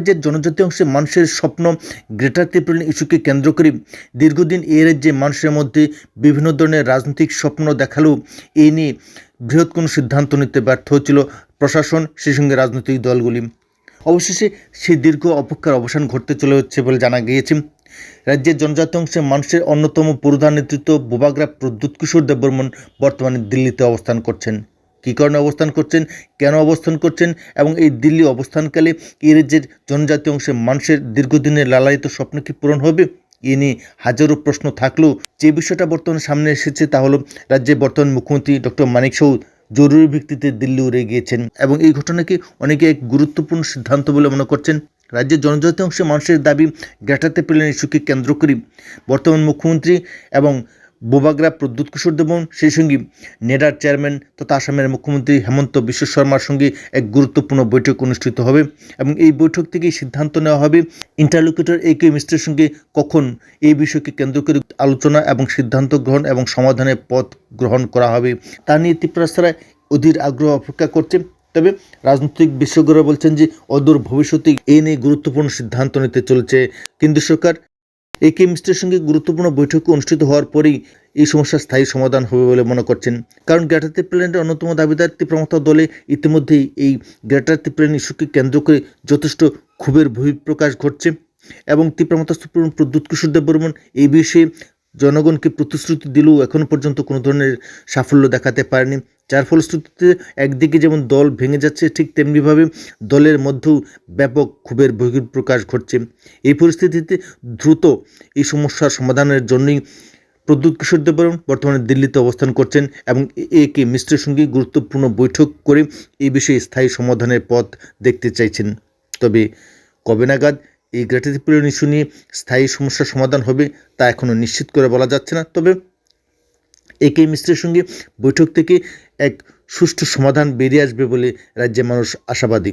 রাজ্যের জনজাতি অংশের মানুষের স্বপ্ন গ্রেটার ত্রিপুরা ইস্যুকে কেন্দ্র করে দীর্ঘদিন এই রাজ্যে মানুষের মধ্যে বিভিন্ন ধরনের রাজনৈতিক স্বপ্ন দেখালেও এই নিয়ে বৃহৎ কোনো সিদ্ধান্ত নিতে ব্যর্থ হচ্ছিল প্রশাসন, সেই সঙ্গে রাজনৈতিক দলগুলি। অবশেষে সেই দীর্ঘ অপেক্ষার অবসান ঘটতে চলে হচ্ছে বলে জানা গিয়েছে। রাজ্যের জনজাতি অংশের মানুষের অন্যতম প্রধান নেতৃত্ব বোবাগ্রা প্রদ্যুৎ কিশোর দেববর্মন বর্তমানে দিল্লিতে অবস্থান করছেন। কী কারণে অবস্থান করছেন, কেন অবস্থান করছেন এবং এই দিল্লি অবস্থানকালে এই রাজ্যের জনজাতি অংশের মানুষের দীর্ঘদিনের লালায়িত স্বপ্ন কি পূরণ হবে? এ নিয়ে হাজারো প্রশ্ন থাকলেও যে বিষয়টা বর্তমানে সামনে এসেছে তা হলো রাজ্যের বর্তমান মুখ্যমন্ত্রী ডক্টর মানিক সাউ জরুরি ভিত্তিতে দিল্লি উড়ে গিয়েছেন এবং এই ঘটনাকে অনেকে এক গুরুত্বপূর্ণ সিদ্ধান্ত বলে মনে করছেন। রাজ্যের জনজাতি অংশের মানুষের দাবি গ্রেটাতে প্লেন ইস্যুকে কেন্দ্র করে বর্তমান মুখ্যমন্ত্রী এবং বোবাগ্রা প্রদ্যুৎ কিশোর দেবন, সেই সঙ্গে নেডার চেয়ারম্যান তথা আসামের মুখ্যমন্ত্রী হেমন্ত বিশ্ব শর্মার সঙ্গে এক গুরুত্বপূর্ণ বৈঠক অনুষ্ঠিত হবে এবং এই বৈঠক থেকেই সিদ্ধান্ত নেওয়া হবে ইন্টারলোকেটর এ কে মিস্ত্রের সঙ্গে কখন এই বিষয়কে কেন্দ্র করে আলোচনা এবং সিদ্ধান্ত গ্রহণ এবং সমাধানের পথ গ্রহণ করা হবে তা নিয়ে ত্রিপুরাসারা অধীর আগ্রহ অপেক্ষা করছে। তবে রাজনৈতিক বিশেষজ্ঞরা বলছেন যে অদূর ভবিষ্যতে এ নিয়ে গুরুত্বপূর্ণ সিদ্ধান্ত নিতে চলেছে। কেন্দ্র সরকার এ কে মিস্ত্রের সঙ্গে গুরুত্বপূর্ণ বৈঠক অনুষ্ঠিত হওয়ার পরেই এই সমস্যার স্থায়ী সমাধান হবে বলে মনে করছেন। কারণ গ্রেটার ত্রিপ্লেনের অন্যতম দাবিদার তীব্রমতা দলে ইতিমধ্যেই এই গ্রেটার ত্রিপ্লেন ইস্যুকে কেন্দ্র করে যথেষ্ট ক্ষোভের বহিঃপ্রকাশ ঘটছে এবং তীব্রমতা সুপ্রিম প্রদ্যুৎ কিশোর দেববর্মন এই বিষয়ে জনগণকে প্রতিশ্রুতি দিলেও এখনও পর্যন্ত কোনো ধরনের সাফল্য দেখাতে পারেনি। যার ফলশ্রুতিতে একদিকে যেমন দল ভেঙে যাচ্ছে, ঠিক তেমনিভাবে দলের মধ্যেও ব্যাপক ক্ষোভের বহিঃপ্রকাশ ঘটছে। এই পরিস্থিতিতে দ্রুত এই সমস্যার সমাধানের জন্যই প্রদ্যুৎ কিশোর দেববর্মন বর্তমানে দিল্লিতে অবস্থান করছেন এবং এ কে মিস্ত্রের সঙ্গে গুরুত্বপূর্ণ বৈঠক করে এই বিষয়ে স্থায়ী সমাধানের পথ দেখতে চাইছেন। তবে কবে নাগাদ এই ত্রিপুরা ইস্যু নিয়ে স্থায়ী সমস্যার সমাধান হবে তা এখনও নিশ্চিত করে বলা যাচ্ছে না। তবে এ কে মিস্ত্রের সঙ্গে বৈঠক থেকে এক সুষ্ঠু সমাধান বেরিয়ে আসবে বলে রাজ্যের মানুষ আশাবাদী।